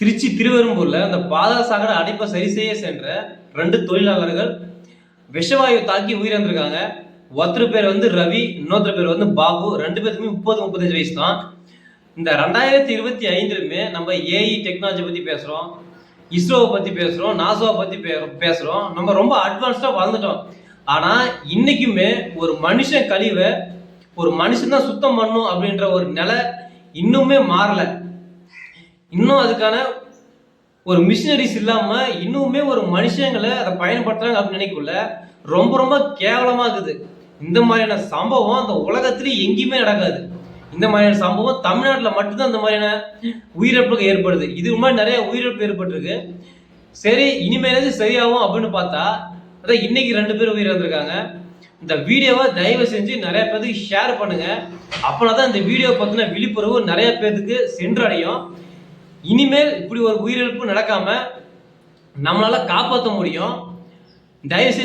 திருச்சி திருவெரும்பூர்ல அந்த பாதாள அடைப்பை சரி செய்ய சென்ற ரெண்டு தொழிலாளர்கள் விஷவாயு தாக்கி உயிரிழந்திருக்காங்க. ஒருத்தர் பேர் வந்து ரவி இன்னொருத்தர் பேர் வந்து பாபு. ரெண்டு பேருக்குமே முப்பது முப்பத்தஞ்சு வயசு தான். இந்த ரெண்டாயிரத்தி இருபத்தி ஐந்துலுமே நம்ம ஏஇ டெக்னாலஜி பத்தி பேசுறோம். இஸ்ரோவை பத்தி பேசுறோம். நாசாவை பத்தி பே- பேசுறோம். நம்ம ரொம்ப அட்வான்ஸ்டா வளர்ந்துட்டோம். ஆனா இன்னைக்குமே ஒரு மனுஷன் கழிவை ஒரு மனுஷன் தான் சுத்தம் பண்ணும் அப்படின்ற ஒரு நிலை இன்னுமே மாறலை. இன்னும் அதுக்கான ஒரு மிஷினரிஸ் இல்லாமல் இன்னுமே ஒரு மனுஷங்களை அதை பயன்படுத்துறாங்க அப்படின்னு நினைக்கல ரொம்ப ரொம்ப கேவலமாக இருக்குது. இந்த மாதிரியான சம்பவம் அந்த உலகத்திலே எங்கேயுமே நடக்காது. இந்த மாதிரியான சம்பவம் தமிழ்நாட்டில் மட்டும்தான் இந்த மாதிரியான உயிரிழப்புகள் ஏற்படுது. இது மாதிரி நிறைய உயிரிழப்பு ஏற்பட்டிருக்கு. சரி இனிமேலாச்சும் சரியாகும் அப்படின்னு பார்த்தா அதான் இன்னைக்கு ரெண்டு பேர் உயிரிழந்திருக்காங்க இந்த வீடியோவை தயவு செஞ்சு நிறைய பேருக்கு ஷேர் பண்ணுங்க. அப்போனா தான் இந்த வீடியோ பார்த்தீங்கன்னா விழிப்புணர்வு நிறைய பேருக்கு சென்றடையும். இனிமேல் இப்படி ஒரு உயிரிழப்பு நடக்காம நம்மளால காப்பாற்ற முடியும். தயவு செஞ்சு